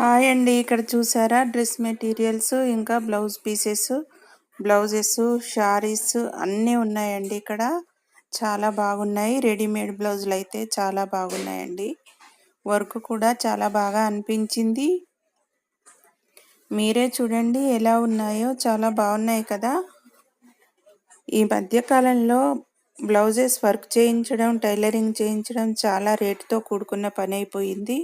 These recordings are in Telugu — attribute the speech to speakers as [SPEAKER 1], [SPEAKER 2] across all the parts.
[SPEAKER 1] హాయ్ అండి. ఇక్కడ చూసారా? డ్రెస్ మెటీరియల్స్ ఇంకా బ్లౌజ్ పీసెస్ బ్లౌజెస్ శారీస్ అన్నీ ఉన్నాయండి ఇక్కడ. చాలా బాగున్నాయి. రెడీమేడ్ బ్లౌజులు అయితే చాలా బాగున్నాయండి. వర్క్ కూడా చాలా బాగా అనిపించింది. మీరే చూడండి ఎలా ఉన్నాయో. చాలా బాగున్నాయి కదా. ఈ మధ్యకాలంలో బ్లౌజెస్ వర్క్ చేయించడం టైలరింగ్ చేయించడం చాలా రేటుతో కూడుకున్న పని అయిపోయింది.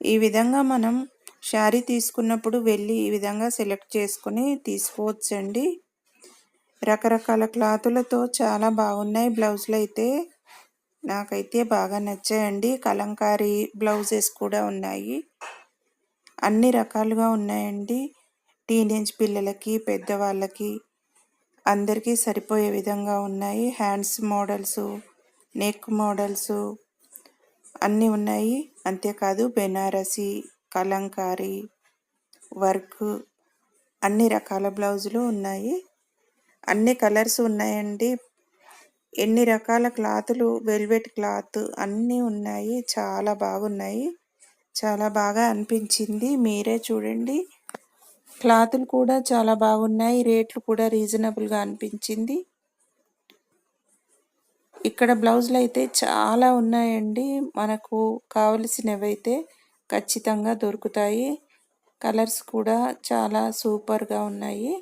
[SPEAKER 1] ఈ విధంగా మనం శారీ తీసుకున్నప్పుడు వెళ్ళి ఈ విధంగా సెలెక్ట్ చేసుకొని తీసుకోవచ్చండి. రకరకాల క్లాతులతో చాలా బాగున్నాయి బ్లౌజులు అయితే. నాకైతే బాగా నచ్చాయండి. కలంకారీ బ్లౌజెస్ కూడా ఉన్నాయి. అన్ని రకాలుగా ఉన్నాయండి. టీనేజ్ పిల్లలకి పెద్దవాళ్ళకి అందరికీ సరిపోయే విధంగా ఉన్నాయి. హ్యాండ్స్ మోడల్స్ నెక్ మోడల్స్ అన్నీ ఉన్నాయి. అంతేకాదు బెనారసి కలంకారీ వర్క్ అన్ని రకాల బ్లౌజులు ఉన్నాయి. అన్ని కలర్స్ ఉన్నాయండి. ఎన్ని రకాల క్లాతులు వెల్వెట్ క్లాత్ అన్నీ ఉన్నాయి. చాలా బాగున్నాయి. చాలా బాగా అనిపించింది. మీరే చూడండి. క్లాతులు కూడా చాలా బాగున్నాయి. రేట్లు కూడా రీజనబుల్గా అనిపించింది. ఇక్కడ బ్లౌజులు అయితే చాలా ఉన్నాయండి. మనకు కావలసినవి అయితే ఖచ్చితంగా దొరుకుతాయి. కలర్స్ కూడా చాలా సూపర్గా ఉన్నాయి.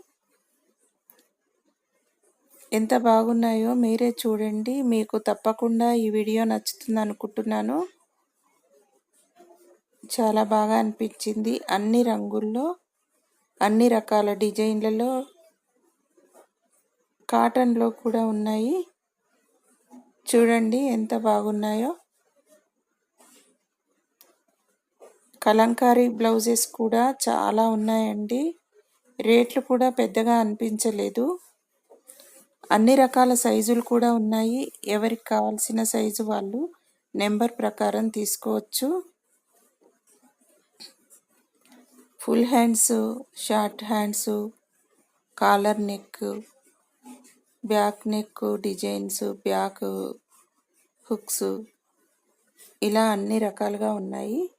[SPEAKER 1] ఎంత బాగున్నాయో మీరే చూడండి. మీకు తప్పకుండా ఈ వీడియో నచ్చుతుంది అనుకుంటున్నాను. చాలా బాగా అనిపించింది. అన్ని రంగుల్లో అన్ని రకాల డిజైన్లలో కాటన్లో కూడా ఉన్నాయి. చూడండి ఎంత బాగున్నాయో. కలంకారీ బ్లౌజెస్ కూడా చాలా ఉన్నాయండి. రేట్లు కూడా పెద్దగా అనిపించలేదు. అన్ని రకాల సైజులు కూడా ఉన్నాయి. ఎవరికి కావాల్సిన సైజు వాళ్ళు నెంబర్ ప్రకారం తీసుకోవచ్చు. Full hands short hands collar neck back neck designs back hooks ఇలా అన్ని రకాలుగా ఉన్నాయి.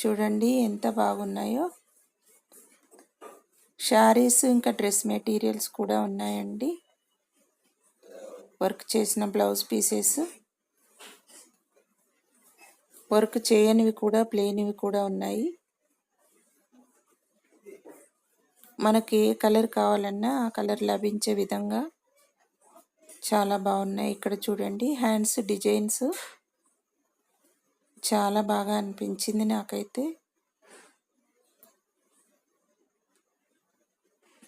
[SPEAKER 1] చూడండి ఎంత బాగున్నాయో. శారీస్ ఇంకా డ్రెస్ మెటీరియల్స్ కూడా ఉన్నాయండి. వర్క్ చేసిన బ్లౌజ్ పీసెస్. వర్క్ చేయనివి కూడా ప్లేనివి కూడా ఉన్నాయి. మనకి ఏ కలర్ కావాలన్నా ఆ కలర్ లభించే విధంగా చాలా బాగున్నాయి. ఇక్కడ చూడండి హ్యాండ్స్ డిజైన్స్ చాలా బాగా అనిపించింది నాకైతే.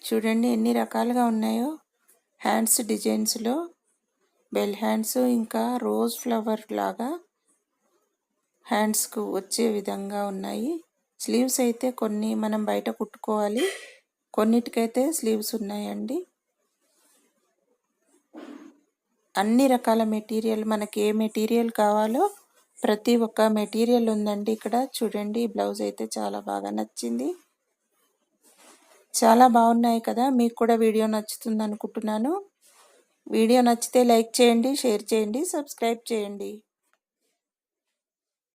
[SPEAKER 1] చూడండి ఎన్ని రకాలుగా ఉన్నాయో హ్యాండ్స్ డిజైన్స్లో. బెల్ హ్యాండ్స్ ఇంకా రోజ్ ఫ్లవర్ లాగా హ్యాండ్స్కు వచ్చే విధంగా ఉన్నాయి. స్లీవ్స్ అయితే కొన్ని మనం బయట కుట్టుకోవాలి. కొన్నిటికైతే స్లీవ్స్ ఉన్నాయండి. అన్ని రకాల మెటీరియల్ మనకి ఏ మెటీరియల్ కావాలో ప్రతి ఒక్క మెటీరియల్ ఉందండి ఇక్కడ. చూడండి బ్లౌజ్ అయితే చాలా బాగా నచ్చింది. చాలా బాగున్నాయి కదా మీకు కూడా వీడియో నచ్చుతుంది అనుకుంటున్నాను. వీడియో నచ్చితే లైక్ చేయండి షేర్ చేయండి సబ్స్క్రైబ్ చేయండి.